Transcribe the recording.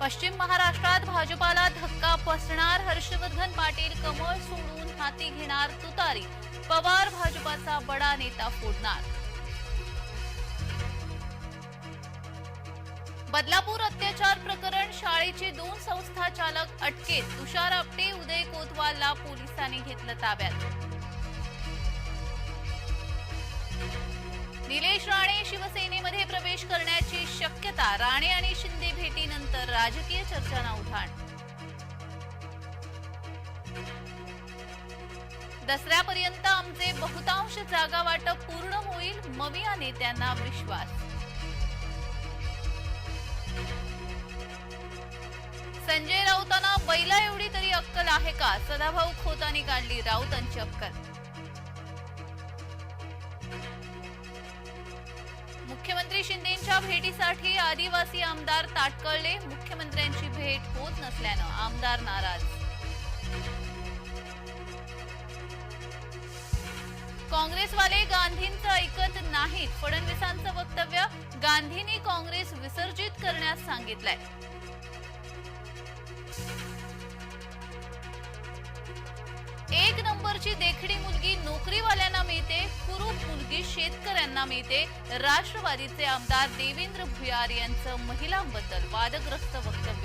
पश्चिम महाराष्ट्रात भाजपाला धक्का बसणार हर्षवर्धन पाटील कमळ सोडून हाती घेणार तुतारी पवार भाजपाचा बडा नेता फोडणार. बदलापूर अत्याचार प्रकरण शाळेचे दोन संस्था चालक अटकेत तुषार आपटे उदय कोतवालला पोलिसांनी घेतलं ताब्यात. निलेश राणे शिवसेनेमध्ये प्रवेश करण्याची शक्यता राणे आणि शिंदे भेटीनंतर राजकीय चर्चांना उधाण दसऱ्यापर्यंत आमचे बहुतांश जागा वाटप पूर्ण होईल मविया नेत्यांना विश्वास. संजय राऊतांना बैला एवढी तरी अक्कल आहे का? सदाभाऊ खोतानी काढली राऊतांची अक्कल. मुख्यमंत्री शिंदेच्या भेटीसाठी आदिवासी आमदार ताटकळले. मुख्यमंत्र्यांची भेट होत नसल्यानं आमदार नाराज. काँग्रेसवाले गांधींचं ऐकत नाहीत. फडणवीसांचं वक्तव्य गांधींनी काँग्रेस विसर्जित करण्यास सांगितलंय. एक नंबरची देखणी मुलगी नोकरीवाल्या अनुरूप मुलगी शेतकऱ्यांना मिळते. राष्ट्रवादीचे आमदार देवेंद्र भुयार यांचं महिलांबद्दल वादग्रस्त वक्तव्य.